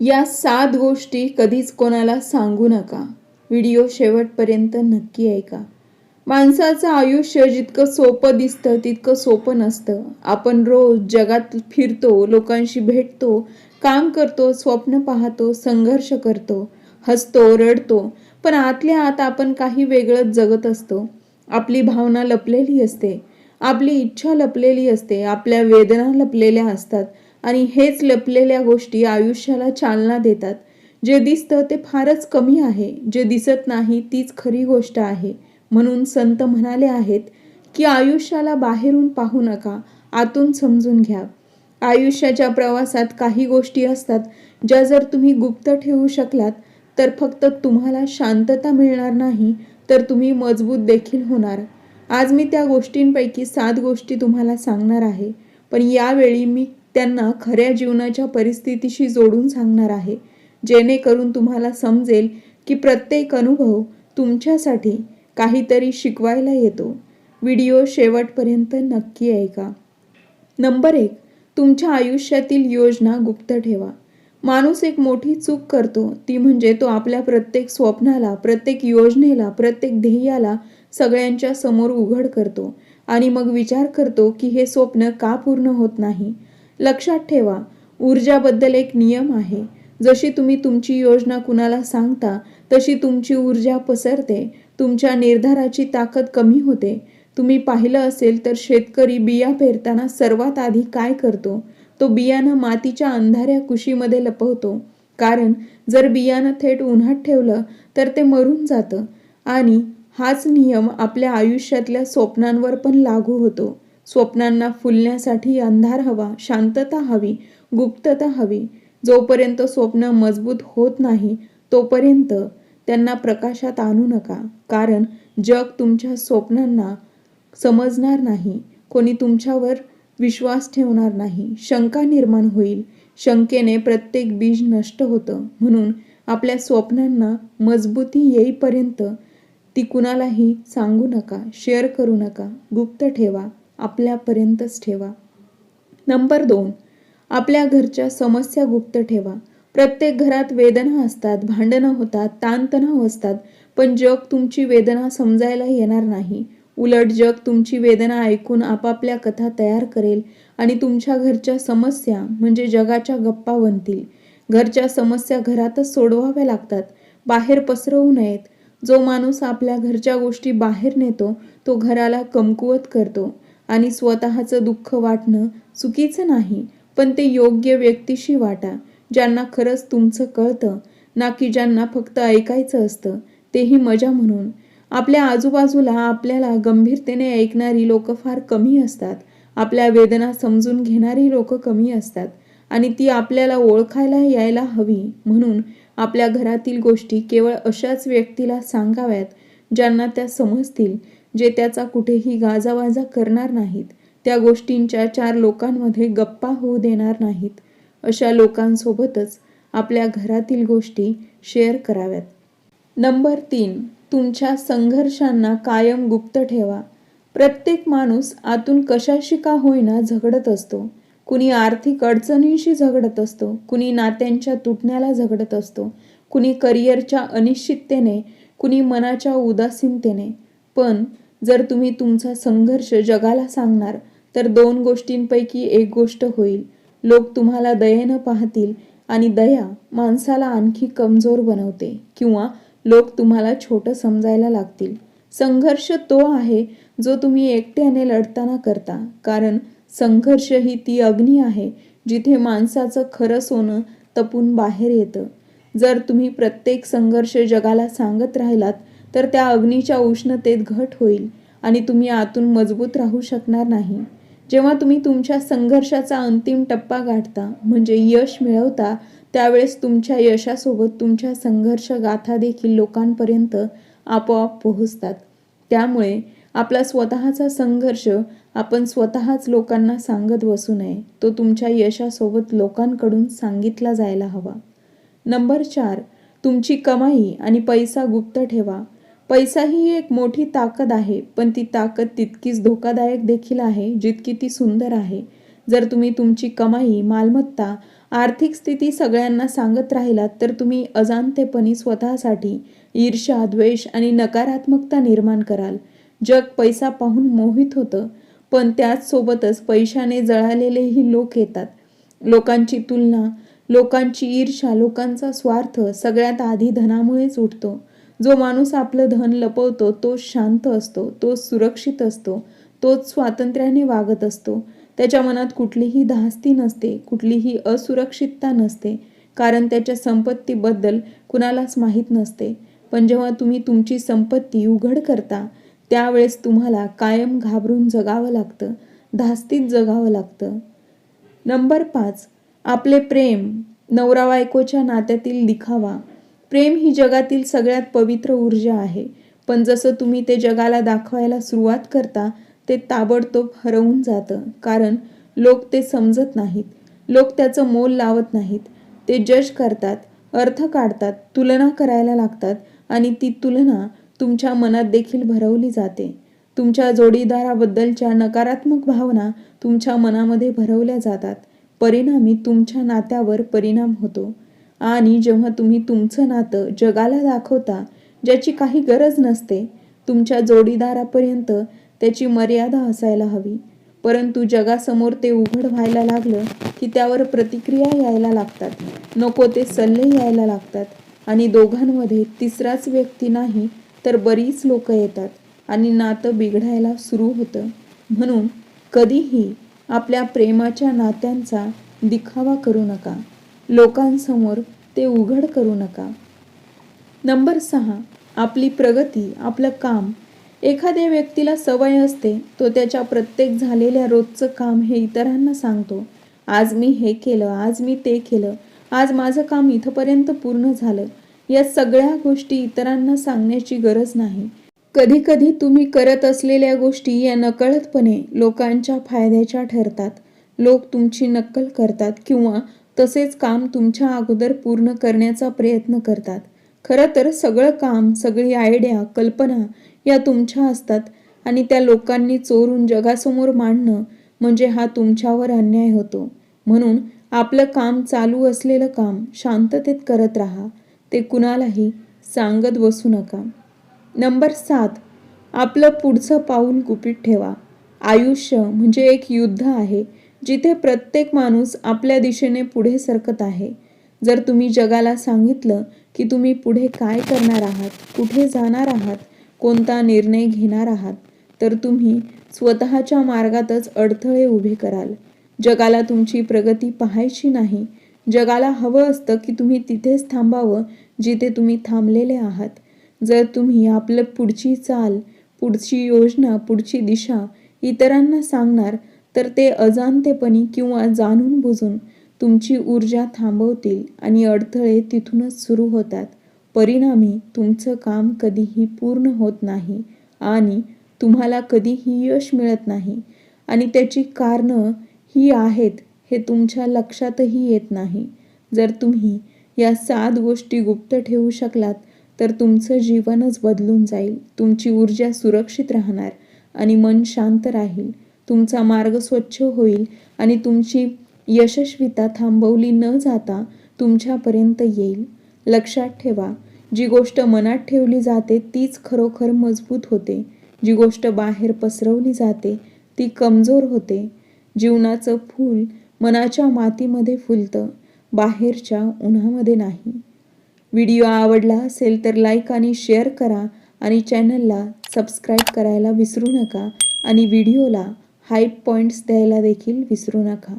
या सात गोष्टी कधीच कोणाला सांगू नका. व्हिडिओ शेवटपर्यंत नक्की ऐका. माणसाचं आयुष्य जितकं सोपं दिसतं तितकं सोपं नसतं. आपण रोज जगात फिरतो लोकांशी भेटतो काम करतो स्वप्न पाहतो संघर्ष करतो हसतो रडतो. पण आतल्या आत आपण काही वेगळंच जगत असतो. आपली भावना लपलेली असते. आपली इच्छा लपलेली असते. आपल्या वेदना लपलेल्या असतात. आणि हेच लपलेल्या गोष्टी आयुष्याला चालना देतात. जे दिसतं ते फारच कमी आहे. जे दिसत नाही तीच खरी गोष्ट आहे. म्हणून संत म्हणाले आहेत की आयुष्याला बाहेरून पाहू नका आतून समजून घ्या. आयुष्याच्या प्रवासात काही गोष्टी असतात ज्या जर तुम्ही गुप्त ठेवू शकलात तर फक्त तुम्हाला शांतता मिळणार नाही तर तुम्ही मजबूत देखील होणार. आज मी त्या गोष्टींपैकी सात गोष्टी तुम्हाला सांगणार आहे. पण यावेळी मी त्यांना खऱ्या जीवनाच्या परिस्थितीशी जोडून सांगणार आहे. जेणेकरून तुम्हाला समजेल की प्रत्येक अनुभव तुमच्यासाठी काहीतरी शिकवायला येतो. व्हिडिओ शेवटपर्यंत नक्की ऐका. नंबर एक तुमच्या आयुष्यातील योजना गुप्त ठेवा. माणूस एक मोठी चूक करतो. ती म्हणजे तो आपल्या प्रत्येक स्वप्नाला प्रत्येक योजनेला प्रत्येक ध्येयाला सगळ्यांच्या समोर उघड करतो आणि मग विचार करतो की हे स्वप्न का पूर्ण होत नाही. लक्षात ठेवा ऊर्जाबद्दल एक नियम आहे. जशी तुम्ही तुमची योजना कुणाला सांगता तशी तुमची ऊर्जा पसरते. तुमच्या निर्धाराची ताकद कमी होते. तुम्ही पाहिलं असेल तर शेतकरी बिया पेरताना सर्वात आधी काय करतो? तो बियाणं मातीच्या अंधाऱ्या कुशीमध्ये लपवतो. कारण जर बियाणं थेट उन्हात ठेवलं तर ते मरून जातं. आणि हाच नियम आपल्या आयुष्यातल्या स्वप्नांवर पण लागू होतो. स्वप्नांना फुलण्यासाठी अंधार हवा शांतता हवी गुप्तता हवी. जोपर्यंत स्वप्न मजबूत होत नाही तोपर्यंत त्यांना प्रकाशात आणू नका. कारण जग तुमच्या स्वप्नांना समजणार नाही. कोणी तुमच्यावर विश्वास ठेवणार नाही. शंका निर्माण होईल. शंकेने प्रत्येक बीज नष्ट होतं. म्हणून आपल्या स्वप्नांना मजबूती येईपर्यंत ती कुणालाही सांगू नका शेअर करू नका. गुप्त ठेवा. आपल्यापर्यंतच ठेवा. नंबर दोन आपल्या घरच्या समस्या गुप्त ठेवा. प्रत्येक घरात वेदना असतात भांडणं होतात ताणतणाव असतात पण जग तुमची वेदना समजायला येणार नाही. उलट जग तुमची वेदना ऐकून आपापल्या कथा तयार करेल आणि तुमच्या घरच्या समस्या म्हणजे जगाच्या गप्पा बनतील. घरच्या समस्या घरातच सोडवाव्या लागतात बाहेर पसरवू नयेत. जो माणूस आपल्या घरच्या गोष्टी बाहेर नेतो तो घराला कमकुवत करतो. आणि स्वतःचं दुःख वाटणं चुकीचं नाही पण ते योग्य व्यक्तीशी वाटा ज्यांना खरंच तुमचं कळतं ना की ज्यांना फक्त ऐकायचं असतं तेही मजा म्हणून. आपल्या आजूबाजूला आपल्याला गंभीरतेने ऐकणारी लोक फार कमी असतात. आपल्या वेदना समजून घेणारी लोक कमी असतात. आणि ती आपल्याला ओळखायला यायला हवी म्हणून आपल्या घरातील गोष्टी केवळ अशाच व्यक्तीला सांगाव्यात ज्यांना त्या समजतील जे त्याचा कुठेही गाजावाजा करणार नाहीत त्या गोष्टींच्या चार लोकांमध्ये गप्पा होऊ देणार नाहीत अशा लोकांसोबतच आपल्या घरातील गोष्टी शेअर कराव्यात. नंबर तीन तुमच्या संघर्षांना कायम गुप्त ठेवा. प्रत्येक माणूस आतून कशाशी का होईना झगडत असतो. कुणी आर्थिक अडचणींशी झगडत असतो कुणी नात्यांच्या तुटण्याला झगडत असतो कुणी करिअरच्या अनिश्चिततेने कुणी मनाच्या उदासीनतेने. पण जर तुम्ही तुमचा संघर्ष जगाला सांगणार तर दोन गोष्टींपैकी एक गोष्ट होईल. लोक तुम्हाला दयेनं पाहतील आणि दया माणसाला आणखी कमजोर बनवते किंवा लोक तुम्हाला छोटं समजायला लागतील. संघर्ष तो आहे जो तुम्ही एकट्याने लढताना करता कारण संघर्ष ही ती अग्नी आहे जिथे माणसाचं खरं सोनं तपून बाहेर येतं. जर तुम्ही प्रत्येक संघर्ष जगाला सांगत राहिलात तर त्या अग्नीच्या उष्णतेत घट होईल आणि तुम्ही आतून मजबूत राहू शकणार नाही. जेव्हा तुम्ही तुमच्या संघर्षाचा अंतिम टप्पा गाठता म्हणजे यश मिळवता त्यावेळेस तुमच्या यशासोबत तुमच्या संघर्ष गाथा देखील लोकांपर्यंत आपोआप पोहोचतात. त्यामुळे आपला स्वतःचा संघर्ष आपण स्वतःच लोकांना सांगत बसू नये. तो तुमच्या यशासोबत लोकांकडून सांगितला जायला हवा. नंबर चार तुमची कमाई आणि पैसा गुप्त ठेवा. पैसा ही एक मोठी ताकद आहे पण ती ताकद तितकीच धोकादायक देखील आहे जितकी ती सुंदर आहे. जर तुम्ही तुमची कमाई मालमत्ता आर्थिक स्थिती सगळ्यांना सांगत राहिलात तर तुम्ही अजाणतेपणी स्वतःसाठी ईर्ष्या द्वेष आणि नकारात्मकता निर्माण कराल. जग पैसा पाहून मोहित होतं पण त्याचसोबतच पैशाने जळालेलेही लोक येतात. लोकांची तुलना लोकांची ईर्ष्या लोकांचा स्वार्थ सगळ्यात आधी धनामुळेच उठतो. जो माणूस आपलं धन लपवतो तो शांत असतो तो सुरक्षित असतो तोच स्वातंत्र्याने वागत असतो. त्याच्या मनात कुठलीही धास्ती नसते कुठलीही असुरक्षितता नसते कारण त्याच्या संपत्तीबद्दल कुणालाच माहीत नसते. पण जेव्हा तुम्ही तुमची संपत्ती उघड करता त्यावेळेस तुम्हाला कायम घाबरून जगावं लागतं धास्तीत जगावं लागतं. नंबर पाच आपले प्रेम नवरा बायकोच्या नात्यातील दिखावा प्रेम ही जगातील सगळ्यात पवित्र ऊर्जा आहे. पण जसं तुम्ही ते जगाला दाखवायला सुरुवात करता ते ताबडतोब हरवून जातं. कारण लोक ते समजत नाहीत. लोक त्याचं मोल लावत नाहीत. ते जज करतात अर्थ काढतात तुलना करायला लागतात आणि ती तुलना तुमच्या मनात देखील भरवली जाते. तुमच्या जोडीदाराबद्दलच्या नकारात्मक भावना तुमच्या मनामध्ये भरवल्या जातात. परिणामी तुमच्या नात्यावर परिणाम होतो. आणि जेव्हा तुम्ही तुमचं नातं जगाला दाखवता ज्याची काही गरज नसते तुमच्या जोडीदारापर्यंत त्याची मर्यादा असायला हवी. परंतु जगासमोर ते उघड व्हायला लागलं की त्यावर प्रतिक्रिया यायला लागतात. नको ते सल्ले यायला लागतात. आणि दोघांमध्ये तिसराच व्यक्ती नाही तर बरीच लोक येतात आणि नातं बिघडायला सुरू होतं. म्हणून कधीही आपल्या प्रेमाच्या नात्यांचा दिखावा करू नका. लोकांसमोर ते उघड करू नका. नंबर सहा आपली प्रगती आपलं काम. एखाद्या व्यक्तीला सवय असते तो त्याच्या प्रत्येक झालेल्या रोजचं काम हे इतरांना सांगतो. आज मी हे केलं आज मी ते केलं आज माझं काम इथंपर्यंत पूर्ण झालं. या सगळ्या गोष्टी इतरांना सांगण्याची गरज नाही. कधी कधी तुम्ही करत असलेल्या गोष्टी या नकळतपणे लोकांच्या फायद्याच्या ठरतात. लोक तुमची नक्कल करतात किंवा तसेच काम तुमच्या अगोदर पूर्ण करण्याचा प्रयत्न करतात. खरं तर सगळं काम सगळी आयडिया कल्पना या तुमच्या असतात आणि त्या लोकांनी चोरून जगासमोर मांडणं म्हणजे हा तुमच्यावर अन्याय होतो. म्हणून आपलं काम चालू असलेलं काम शांततेत करत राहा. ते कुणालाही सांगत बसू नका. नंबर सात. आपलं पुढचं पाऊल गुपित ठेवा. आयुष्य म्हणजे एक युद्ध आहे. जिथे प्रत्येक माणूस आपल्या दिशेने पुढे सरकत आहे. जर तुम्ही जगाला सांगितलं की तुम्ही पुढे काय करणार आहात कुठे जाणार आहात कोणता निर्णय घेणार आहात तर तुम्ही स्वतःच्या मार्गातच अडथळे उभे कराल. जगाला तुमची प्रगती पाहायची नाही. जगाला हवं असतं की तुम्ही तिथेच थांबावं जिथे तुम्ही थांबलेले आहात. जर तुम्ही आपलं पुढची चाल पुढची योजना पुढची दिशा इतरांना सांगणार तर ते अजाणतेपणी किंवा जाणून बुजून तुमची ऊर्जा थांबवतील आणि अडथळे तिथूनच सुरू होतात. परिणामी तुमचं काम कधीही पूर्ण होत नाही आणि तुम्हाला कधीही यश मिळत नाही. आणि त्याची कारणं ही आहेत हे तुमच्या लक्षातही येत नाही. जर तुम्ही या सात गोष्टी गुप्त ठेवू शकलात तर तुमचं जीवनच बदलून जाईल. तुमची ऊर्जा सुरक्षित राहणार आणि मन शांत राहील. तुमचा मार्ग स्वच्छ होईल आणि तुमची यशस्विता थांबवली न जाता तुमच्यापर्यंत येईल. लक्षात ठेवा जी गोष्ट मनात ठेवली जाते तीच खरोखर मजबूत होते. जी गोष्ट बाहेर पसरवली जाते ती कमजोर होते. जीवनाचं फूल मनाच्या मातीमध्ये फुलतं बाहेरच्या उन्हामध्ये नाही. व्हिडिओ आवडला असेल तर लाईक आणि शेअर करा आणि चॅनलला सबस्क्राईब करायला विसरू नका आणि व्हिडिओला हाईप पॉईंट्स द्यायला देखील विसरू नका.